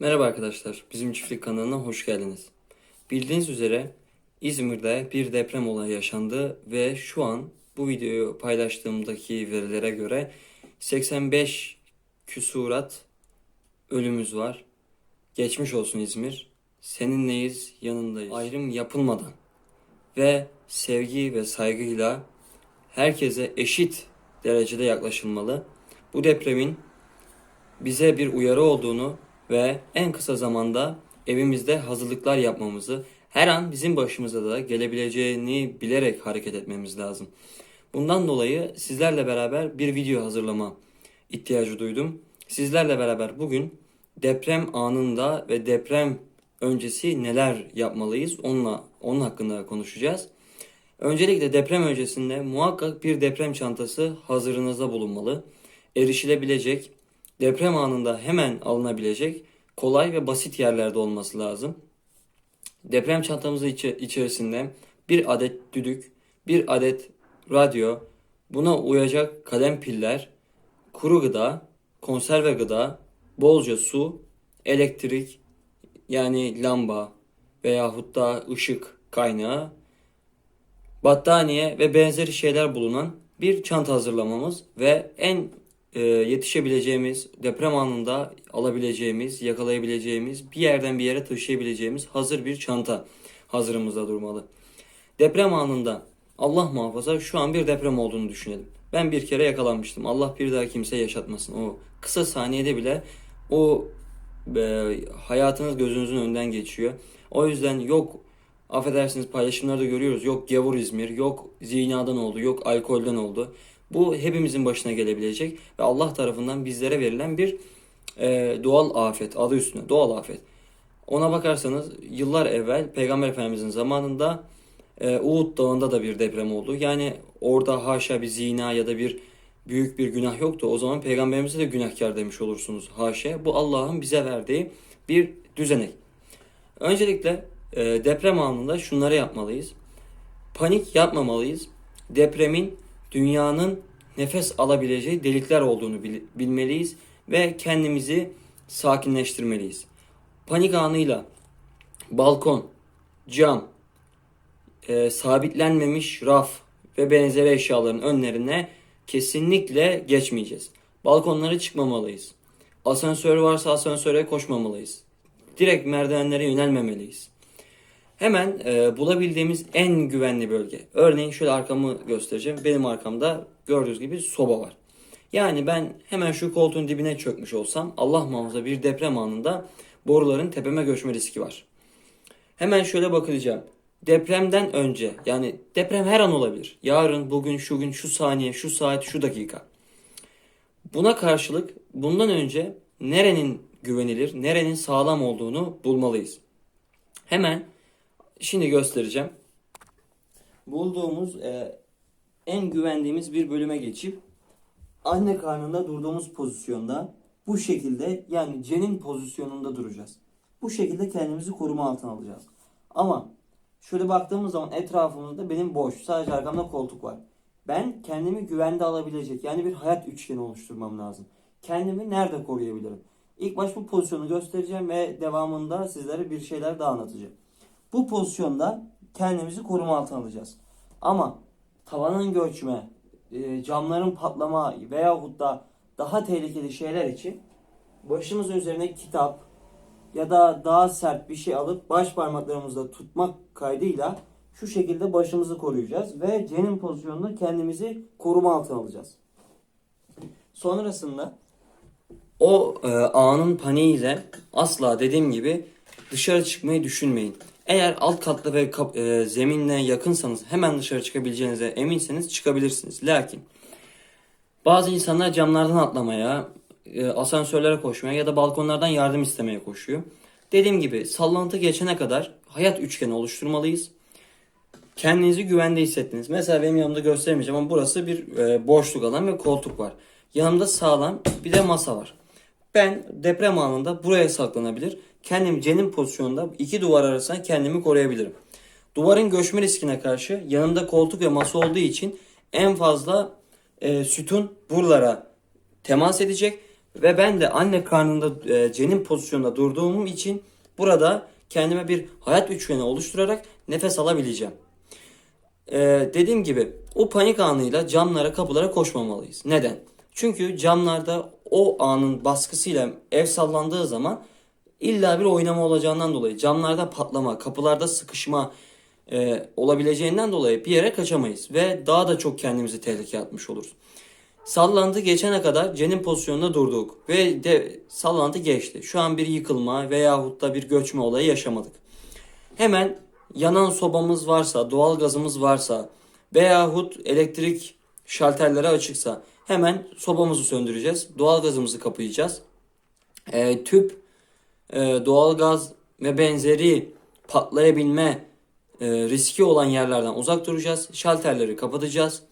Merhaba arkadaşlar, bizim çiftlik kanalına hoş geldiniz. Bildiğiniz üzere İzmir'de bir deprem olayı yaşandı ve şu an bu videoyu paylaştığımdaki verilere göre 85 küsurat ölümümüz var. Geçmiş olsun İzmir. Seninleyiz, yanındayız. Ayrım yapılmadan ve sevgi ve saygıyla herkese eşit derecede yaklaşılmalı. Bu depremin bize bir uyarı olduğunu ve en kısa zamanda evimizde hazırlıklar yapmamızı, her an bizim başımıza da gelebileceğini bilerek hareket etmemiz lazım. Bundan dolayı sizlerle beraber bir video hazırlama ihtiyacı duydum. Sizlerle beraber bugün deprem anında ve deprem öncesi neler yapmalıyız onunla onun hakkında konuşacağız. Öncelikle deprem öncesinde muhakkak bir deprem çantası hazırınızda bulunmalı. Erişilebilecek, deprem anında hemen alınabilecek, kolay ve basit yerlerde olması lazım. Deprem çantamızın içi- içerisinde bir adet düdük, bir adet radyo, buna uyacak kalem piller, kuru gıda, konserve gıda, bolca su, elektrik yani lamba veyahut da ışık kaynağı battaniye ve benzeri şeyler bulunan bir çanta hazırlamamız ve en e, yetişebileceğimiz, deprem anında alabileceğimiz, yakalayabileceğimiz, bir yerden bir yere taşıyabileceğimiz hazır bir çanta hazırımızda durmalı. Deprem anında Allah muhafaza şu an bir deprem olduğunu düşünelim. Ben bir kere yakalanmıştım. Allah bir daha kimse yaşatmasın. O kısa saniyede bile o e, hayatınız gözünüzün önünden geçiyor. O yüzden yok affedersiniz paylaşımlarda görüyoruz. Yok gavur İzmir, yok zinadan oldu, yok alkolden oldu. Bu hepimizin başına gelebilecek ve Allah tarafından bizlere verilen bir e, doğal afet, adı üstüne doğal afet. Ona bakarsanız yıllar evvel Peygamber Efendimizin zamanında e, Uhud Dağı'nda da bir deprem oldu. Yani orada haşa bir zina ya da bir büyük bir günah yoktu. O zaman Peygamberimize de günahkar demiş olursunuz haşa. Bu Allah'ın bize verdiği bir düzenek. Öncelikle e, deprem anında şunları yapmalıyız. Panik yapmamalıyız. Depremin dünyanın nefes alabileceği delikler olduğunu bil- bilmeliyiz ve kendimizi sakinleştirmeliyiz. Panik anıyla balkon, cam, e, sabitlenmemiş raf ve benzeri eşyaların önlerine kesinlikle geçmeyeceğiz. Balkonlara çıkmamalıyız. Asansör varsa asansöre koşmamalıyız. Direkt merdivenlere yönelmemeliyiz. Hemen e, bulabildiğimiz en güvenli bölge. Örneğin şöyle arkamı göstereceğim. Benim arkamda gördüğünüz gibi soba var. Yani ben hemen şu koltuğun dibine çökmüş olsam Allah muhafaza bir deprem anında boruların tepeme göçme riski var. Hemen şöyle bakacağım. Depremden önce yani deprem her an olabilir. Yarın, bugün, şu gün, şu saniye, şu saat, şu dakika. Buna karşılık bundan önce nerenin güvenilir, nerenin sağlam olduğunu bulmalıyız. Hemen şimdi göstereceğim. Bulduğumuz e, en güvendiğimiz bir bölüme geçip anne karnında durduğumuz pozisyonda bu şekilde yani cenin pozisyonunda duracağız. Bu şekilde kendimizi koruma altına alacağız. Ama şöyle baktığımız zaman etrafımızda benim boş. Sadece arkamda koltuk var. Ben kendimi güvende alabilecek yani bir hayat üçgeni oluşturmam lazım. Kendimi nerede koruyabilirim? İlk baş bu pozisyonu göstereceğim ve devamında sizlere bir şeyler daha anlatacağım. Bu pozisyonda kendimizi koruma altına alacağız. Ama tavanın göçme, e, camların patlama veyahut da daha tehlikeli şeyler için başımızın üzerine kitap ya da daha sert bir şey alıp baş parmaklarımızla tutmak kaydıyla şu şekilde başımızı koruyacağız ve cenin pozisyonunda kendimizi koruma altına alacağız. Sonrasında o e, anın paniğiyle asla dediğim gibi dışarı çıkmayı düşünmeyin. Eğer alt katlı ve kap- e, zeminle yakınsanız hemen dışarı çıkabileceğinize eminseniz çıkabilirsiniz. Lakin bazı insanlar camlardan atlamaya, e, asansörlere koşmaya ya da balkonlardan yardım istemeye koşuyor. Dediğim gibi sallantı geçene kadar hayat üçgeni oluşturmalıyız. Kendinizi güvende hissettiniz. Mesela benim yanımda gösteremeyeceğim ama burası bir e, boşluk alan ve koltuk var. Yanımda sağlam bir de masa var. Ben deprem anında buraya saklanabilir. Kendimi cenin pozisyonunda iki duvar arasında kendimi koruyabilirim. Duvarın göçme riskine karşı yanımda koltuk ve masa olduğu için en fazla e, sütun buralara temas edecek Ve ben de anne karnında e, cenin pozisyonunda durduğum için burada kendime bir hayat üçgeni oluşturarak nefes alabileceğim. E, dediğim gibi o panik anıyla camlara kapılara koşmamalıyız. Neden? Çünkü camlarda o anın baskısıyla ev sallandığı zaman illa bir oynama olacağından dolayı camlarda patlama, kapılarda sıkışma e, olabileceğinden dolayı bir yere kaçamayız ve daha da çok kendimizi tehlikeye atmış oluruz. Sallandı geçene kadar cenin pozisyonunda durduk ve de sallandı geçti. Şu an bir yıkılma veyahut da bir göçme olayı yaşamadık. Hemen yanan sobamız varsa, doğal gazımız varsa veyahut elektrik şalterleri açıksa hemen sobamızı söndüreceğiz. Doğal gazımızı kapayacağız. E, tüp, e, doğal gaz ve benzeri patlayabilme e, riski olan yerlerden uzak duracağız. Şalterleri kapatacağız.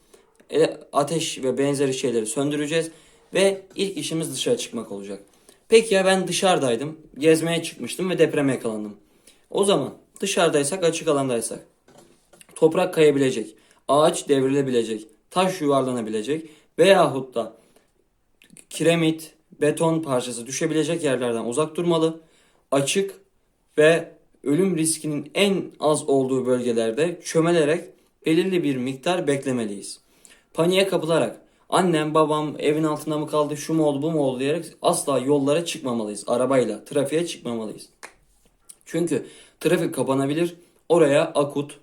E, ateş ve benzeri şeyleri söndüreceğiz. Ve ilk işimiz dışarı çıkmak olacak. Peki ya ben dışarıdaydım. Gezmeye çıkmıştım ve depreme yakalandım. O zaman dışarıdaysak açık alandaysak toprak kayabilecek, ağaç devrilebilecek, taş yuvarlanabilecek veyahut da kiremit, beton parçası düşebilecek yerlerden uzak durmalı. Açık ve ölüm riskinin en az olduğu bölgelerde çömelerek belirli bir miktar beklemeliyiz. Paniğe kapılarak annem babam evin altında mı kaldı şu mu oldu bu mu oldu diyerek asla yollara çıkmamalıyız. Arabayla trafiğe çıkmamalıyız. Çünkü trafik kapanabilir. Oraya akut,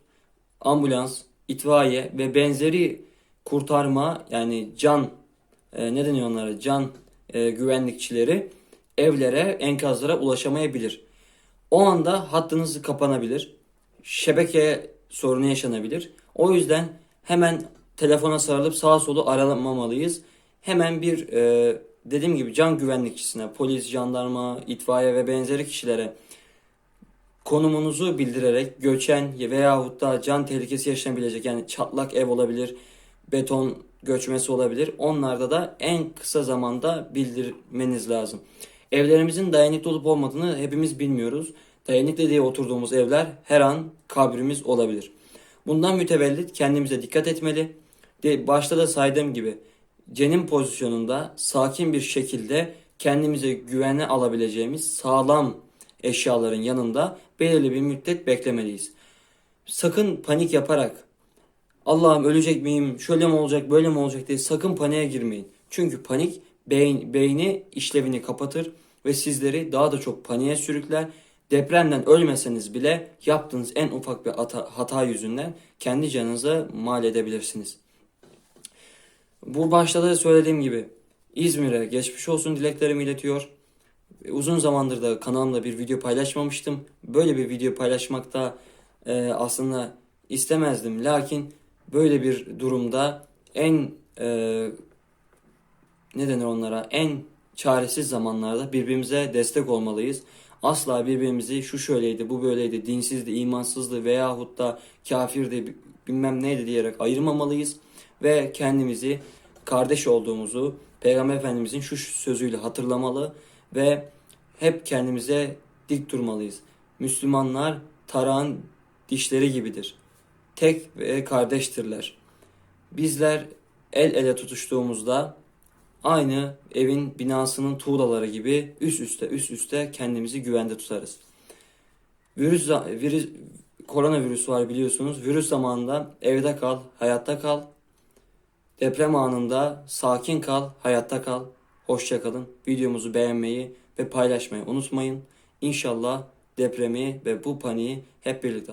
ambulans, itfaiye ve benzeri kurtarma yani can e, ne deniyor onlara can e, güvenlikçileri evlere enkazlara ulaşamayabilir. O anda hattınız kapanabilir. Şebeke sorunu yaşanabilir. O yüzden hemen telefona sarılıp sağa solu aramamalıyız. Hemen bir e, dediğim gibi can güvenlikçisine, polis, jandarma, itfaiye ve benzeri kişilere konumunuzu bildirerek göçen veyahut da can tehlikesi yaşanabilecek yani çatlak ev olabilir, beton göçmesi olabilir. Onlarda da en kısa zamanda bildirmeniz lazım. Evlerimizin dayanıklı olup olmadığını hepimiz bilmiyoruz. Dayanıklı diye oturduğumuz evler her an kabrimiz olabilir. Bundan mütevellit kendimize dikkat etmeli. Başta da saydığım gibi cenin pozisyonunda sakin bir şekilde kendimize güvene alabileceğimiz sağlam eşyaların yanında belirli bir müddet beklemeliyiz. Sakın panik yaparak Allah'ım ölecek miyim, şöyle mi olacak, böyle mi olacak diye sakın paniğe girmeyin. Çünkü panik beyin, beyni işlevini kapatır ve sizleri daha da çok paniğe sürükler. Depremden ölmeseniz bile yaptığınız en ufak bir hata, yüzünden kendi canınıza mal edebilirsiniz. Bu başta da söylediğim gibi İzmir'e geçmiş olsun dileklerimi iletiyor. Uzun zamandır da kanalımda bir video paylaşmamıştım. Böyle bir video paylaşmakta e, aslında istemezdim. Lakin böyle bir durumda en e, ne denir onlara en çaresiz zamanlarda birbirimize destek olmalıyız. Asla birbirimizi şu şöyleydi, bu böyleydi, dinsizdi, imansızdı veyahut da kafirdi, bilmem neydi diyerek ayırmamalıyız. Ve kendimizi kardeş olduğumuzu Peygamber Efendimizin şu sözüyle hatırlamalı ve hep kendimize dik durmalıyız. Müslümanlar tarağın dişleri gibidir. Tek ve kardeştirler. Bizler el ele tutuştuğumuzda aynı evin binasının tuğlaları gibi üst üste üst üste kendimizi güvende tutarız. Virüs, virüs koronavirüs var biliyorsunuz. Virüs zamanında evde kal, hayatta kal. Deprem anında sakin kal, hayatta kal. Hoşça kalın. Videomuzu beğenmeyi ve paylaşmayı unutmayın. İnşallah depremi ve bu paniği hep birlikte